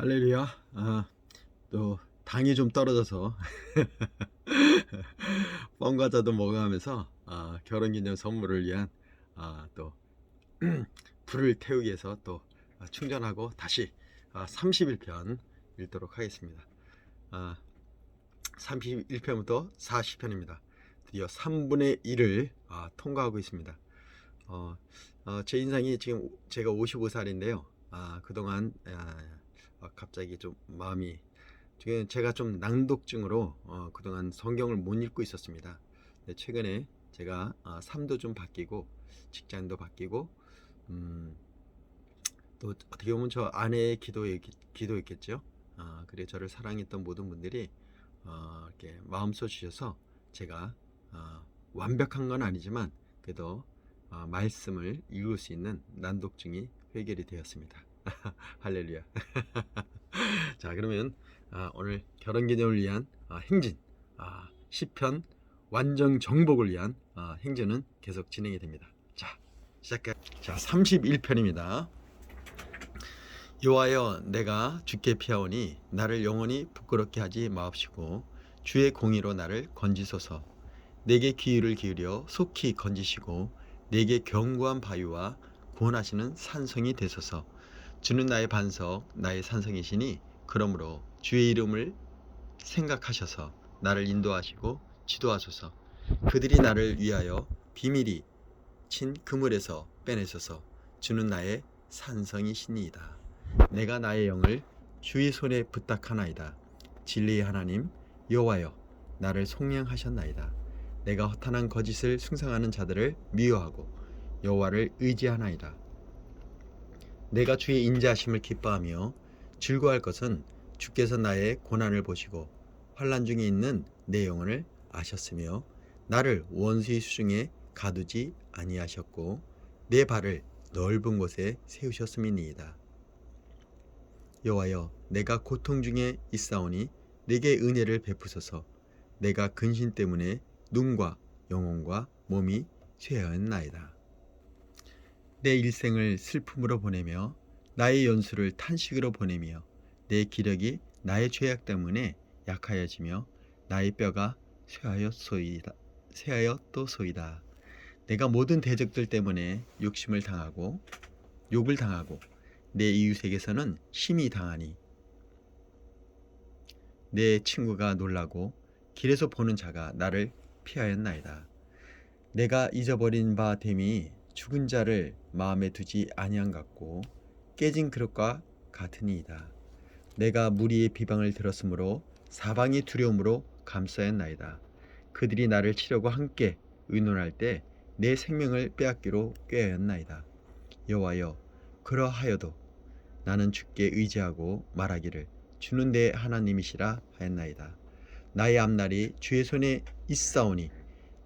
할렐루야. 아, 또 당이 좀 떨어져서 뻥 과자도 먹어가면서 아, 결혼기념 선물을 위한 아, 또 불을 태우기 위해서 또 아, 충전하고 다시 아, 31편 읽도록 하겠습니다. 아, 31편부터 40편입니다. 드디어 3분의 1을 아, 통과하고 있습니다. 어, 어, 제 인상이 지금 제가 55살인데요. 아, 그동안 아, 아, 갑자기 좀 마음이 제가 좀 낭독증으로 어, 그동안 성경을 못 읽고 있었습니다. 최근에 제가 아, 삶도 좀 바뀌고 직장도 바뀌고 음, 또 어떻게 보면 저 아내의 기도에 기도했겠죠. 아, 그래 저를 사랑했던 모든 분들이 어, 이렇게 마음 써 주셔서 제가 아, 완벽한 건 아니지만 그래도 아, 말씀을 읽을 수 있는 난독증이 해결이 되었습니다. 할렐루야. 자, 그러면 아, 오늘 결혼 기념을 위한 아, 행진 아, 10편 완전 정복을 위한 아, 행진은 계속 진행이 됩니다. 자, 시작해. 자, 31편입니다. 여호와여 내가 주께 피하오니 나를 영원히 부끄럽게 하지 마옵시고 주의 공의로 나를 건지소서 내게 귀를 기울여 속히 건지시고 내게 견고한 바위와 구원하시는 산성이 되소서 주는 나의 반석 나의 산성이시니 그러므로 주의 이름을 생각하셔서 나를 인도하시고 지도하소서. 그들이 나를 위하여 비밀이 친 그물에서 빼내소서. 주는 나의 산성이시니이다. 내가 나의 영을 주의 손에 부탁하나이다. 진리의 하나님 여호와여 나를 속량하셨나이다. 내가 허탄한 거짓을 숭상하는 자들을 미워하고 여호와를 의지하나이다 내가 주의 인자하심을 기뻐하며 즐거워할 것은 주께서 나의 고난을 보시고 환란 중에 있는 내 영혼을 아셨으며 나를 원수의 수중에 가두지 아니하셨고 내 발을 넓은 곳에 세우셨음이니이다. 여호와여 내가 고통 중에 있사오니 내게 은혜를 베푸소서 내가 근심 때문에 눈과 영혼과 몸이 쇠하였나이다. 내 일생을 슬픔으로 보내며 나의 연수를 탄식으로 보내며 내 기력이 나의 죄악 때문에 약하여지며 나의 뼈가 쇠하였소이다. 쇠하였도소이다. 내가 모든 대적들 때문에 욕심을 당하고 욕을 당하고 내 이웃에게서는 심히 당하니 내 친구가 놀라고 길에서 보는 자가 나를 피하였나이다. 내가 잊어버린 바 됨이 죽은 자를 마음에 두지 아니한 같고 깨진 그릇과 같으니이다. 내가 무리의 비방을 들었으므로 사방이 두려움으로 감싸였나이다. 그들이 나를 치려고 함께 의논할 때 내 생명을 빼앗기로 꾀하였나이다. 여호와여 그러하여도 나는 주께 의지하고 말하기를 주는 내 하나님이시라 하였나이다. 나의 앞날이 주의 손에 있사오니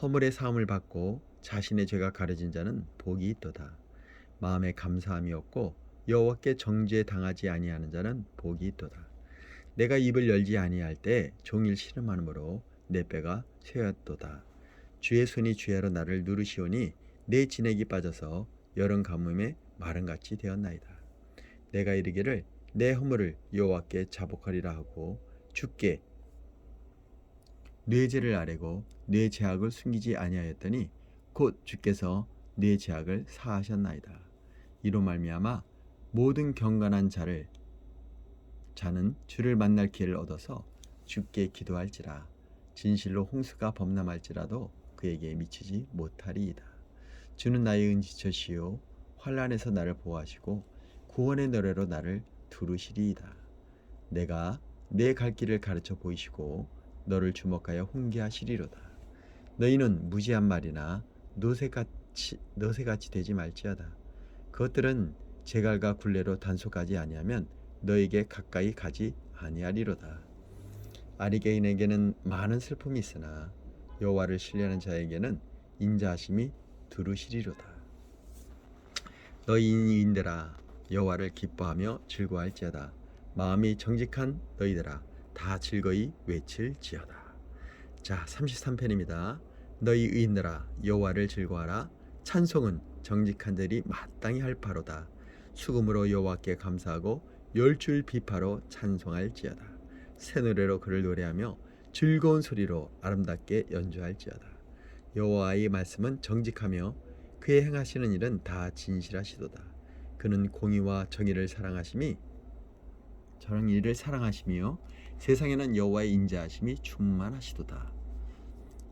허물의 사함을 받고 자신의 죄가 가려진 자는 복이 있도다. 마음에 감사함이 없고 여호와께 정죄 당하지 아니하는 자는 복이 있도다. 내가 입을 열지 아니할 때 종일 신음하므로 내 뼈가 쇠었도다. 주의 손이 주야로 나를 누르시오니 내 진액이 빠져서 여름 가뭄에 마른같이 되었나이다. 내가 이르기를 내 허물을 여호와께 자복하리라 하고 주께 뇌 죄를 아뢰고 뇌 죄악을 숨기지 아니하였더니 곧 주께서 뇌 죄악을 사하셨나이다. 이로 말미암아 모든 경건한 자를 자는 주를 만날 기회를 얻어서 주께 기도할지라 진실로 홍수가 범람할지라도 그에게 미치지 못하리이다. 주는 나의 은지처시요 환란에서 나를 보호하시고 구원의 노래로 나를 두르시리이다. 내가 내 갈 길을 가르쳐 보이시고 너를 주목하여 훈계하시리로다. 너희는 무지한 말이나 노새같이 너새같이 되지 말지어다. 그것들은 제갈과 굴레로 단속하지 아니하면 너에게 가까이 가지 아니하리로다. 아리개인에게는 많은 슬픔이 있으나 여호와를 신뢰하는 자에게는 인자하심이 두루시리로다. 너희 인들아 여호와를 기뻐하며 즐거워할지어다. 마음이 정직한 너희들아 다 즐거이 외칠지어다. 자, 33편입니다. 너희 의인들아 여호와를 즐거워하라. 찬송은 정직한 자들이 마땅히 할 바로다. 수금으로 여호와께 감사하고 열줄 비파로 찬송할지어다. 새 노래로 그를 노래하며 즐거운 소리로 아름답게 연주할지어다. 여호와의 말씀은 정직하며 그의 행하시는 일은 다 진실하시도다. 그는 공의와 정의를 사랑하심이 정의를 사랑하시며 세상에는 여호와의 인자하심이 충만하시도다.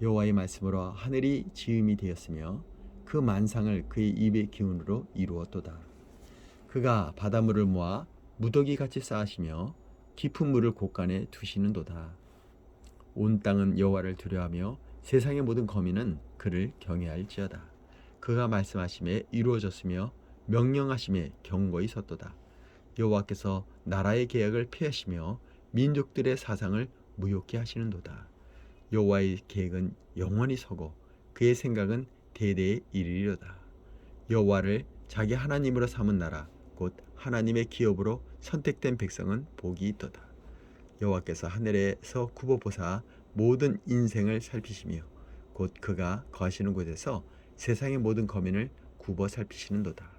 여호와의 말씀으로 하늘이 지음이 되었으며 그 만상을 그의 입의 기운으로 이루었도다. 그가 바닷물을 모아 무더기 같이 쌓으시며 깊은 물을 곳간에 두시는도다. 온 땅은 여호와를 두려워하며 세상의 모든 거민은 그를 경외할지어다. 그가 말씀하심에 이루어졌으며 명령하심에 경고히 섰도다. 여호와께서 나라의 계약을 피하시며 민족들의 사상을 무효케 하시는도다. 여호와의 계획은 영원히 서고 그의 생각은 대대에 이르리로다. 여호와를 자기 하나님으로 삼은 나라 곧 하나님의 기업으로 선택된 백성은 복이 있도다. 여호와께서 하늘에서 굽어 보사 모든 인생을 살피시며 곧 그가 거하시는 곳에서 세상의 모든 거민을 굽어 살피시는도다.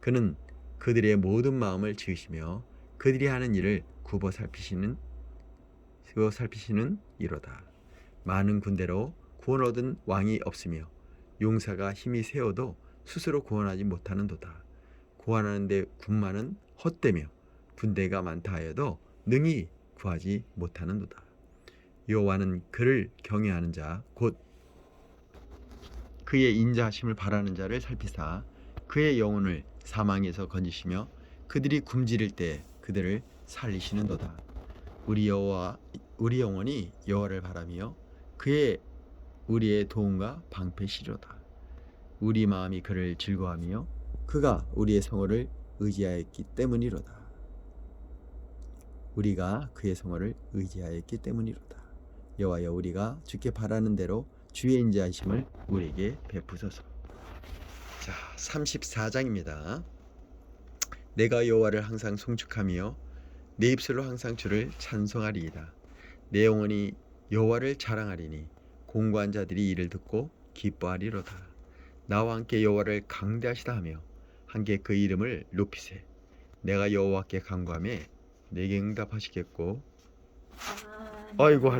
그는 그들의 모든 마음을 지으시며 그들이 하는 일을 굽어 살피시는 굽어 살피시는 이로다. 많은 군대로 구원 얻은 왕이 없으며 용사가 힘이 세어도 스스로 구원하지 못하는도다. 구원하는데 군마는 헛되며 군대가 많다 하여도 능히 구하지 못하는도다. 여호와는 그를 경외하는 자 곧 그의 인자하심을 바라는 자를 살피사 그의 영혼을 사망에서 건지시며 그들이 굶주릴 때 그들을 살리시는도다. 우리 여호와 우리 영혼이 여호와를 바라며 그의 우리의 도움과 방패시로다. 우리 마음이 그를 즐거하며 그가 우리의 성호를 의지하였기 때문이로다. 우리가 그의 성호를 의지하였기 때문이로다. 여호와여 우리가 주께 바라는 대로 주의 인자하심을 우리에게 베푸소서. 자, 34장입니다. 내가 여호와를 항상 송축하며 내 입술로 항상 주를 찬송하리이다. 내 영혼이 여호와를 자랑하리니 공고한 자들이 이를 듣고 기뻐하리로다. 나와 함께 여호와를 강대하시다 하며 함께 그 이름을 높이세. 내가 여호와께 간구하매 내게 응답하시겠고 아이고